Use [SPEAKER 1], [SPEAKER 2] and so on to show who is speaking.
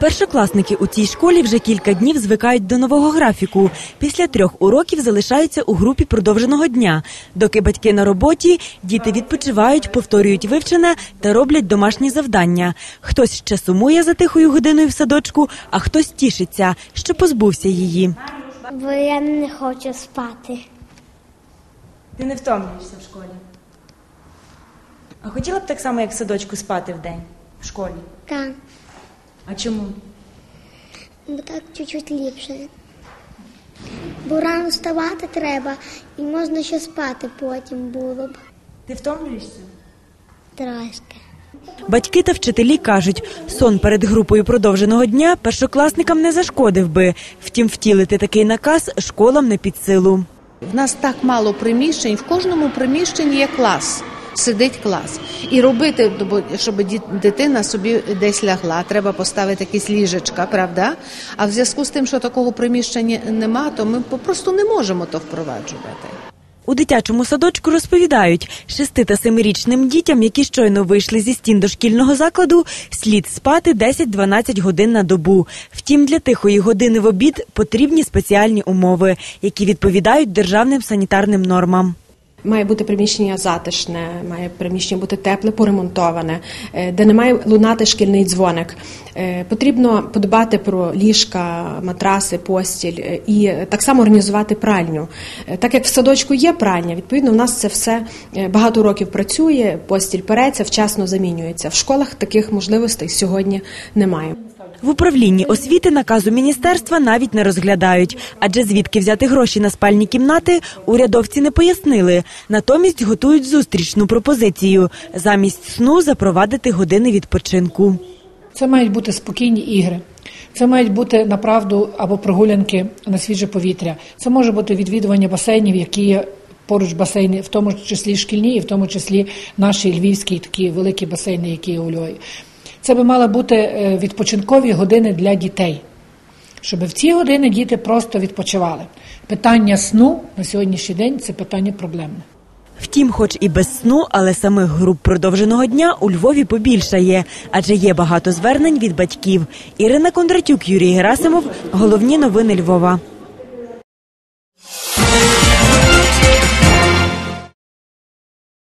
[SPEAKER 1] Першокласники у цій школі вже кілька днів звикають до нового графіку. Після трьох уроків залишаються у групі продовженого дня. Доки батьки на роботі, діти відпочивають, повторюють вивчене та роблять домашні завдання. Хтось ще сумує за тихою годиною в садочку, а хтось тішиться, що позбувся її.
[SPEAKER 2] Бо я не хочу спати.
[SPEAKER 1] Ти не втомлюєшся в школі. А хотіла б так само, як в садочку, спати в день в школі.
[SPEAKER 2] Так,
[SPEAKER 1] А чому?
[SPEAKER 2] бо так чуть-чуть ліпше. Бо рано вставати треба і можна ще спати потім було б
[SPEAKER 1] Ти втомлюєшся?
[SPEAKER 2] трошки.
[SPEAKER 1] Батьки та вчителі кажуть, сон перед групою продовженого дня першокласникам не зашкодив би. Втім, втілити такий наказ школам не під силу.
[SPEAKER 3] В нас так мало приміщень, в кожному приміщенні є клас. Сидить клас. І робити, щоб дитина собі десь лягла, треба поставити якісь ліжечка, правда? А в зв'язку з тим, що такого приміщення нема, то ми попросту не можемо то впроваджувати.
[SPEAKER 1] У дитячому садочку розповідають, шести та семирічним дітям, які щойно вийшли зі стін дошкільного закладу, слід спати 10-12 годин на добу. Втім, для тихої години в обід потрібні спеціальні умови, які відповідають державним санітарним нормам.
[SPEAKER 4] Має бути приміщення затишне, має приміщення бути тепле, поремонтоване, е, де не має лунати шкільний дзвоник. Е, Потрібно подбати про ліжка, матраси, постіль е, і так само організувати пральню. Так як в садочку є пральня, відповідно, у нас це все багато років працює, постіль переться, вчасно замінюється. В школах таких можливостей сьогодні немає.
[SPEAKER 1] В управлінні освіти наказу міністерства навіть не розглядають, адже звідки взяти гроші на спальні кімнати урядовці не пояснили. Натомість готують зустрічну пропозицію замість сну запровадити години відпочинку.
[SPEAKER 5] Це мають бути спокійні ігри. Це мають бути направду або прогулянки на свіже повітря. Це може бути відвідування басейнів, які є поруч басейни, в тому числі шкільні, і в тому числі наші львівські такі великі басейни, які у Львові. Це би мали бути е, відпочинкові години для дітей, щоб в ці години діти просто відпочивали. Питання сну на сьогоднішній день це питання проблемне.
[SPEAKER 1] Втім, хоч і без сну, але самих груп продовженого дня у Львові побільшає, адже є багато звернень від батьків. Ірина Кондратюк, Юрій Герасимов. Головні новини Львова.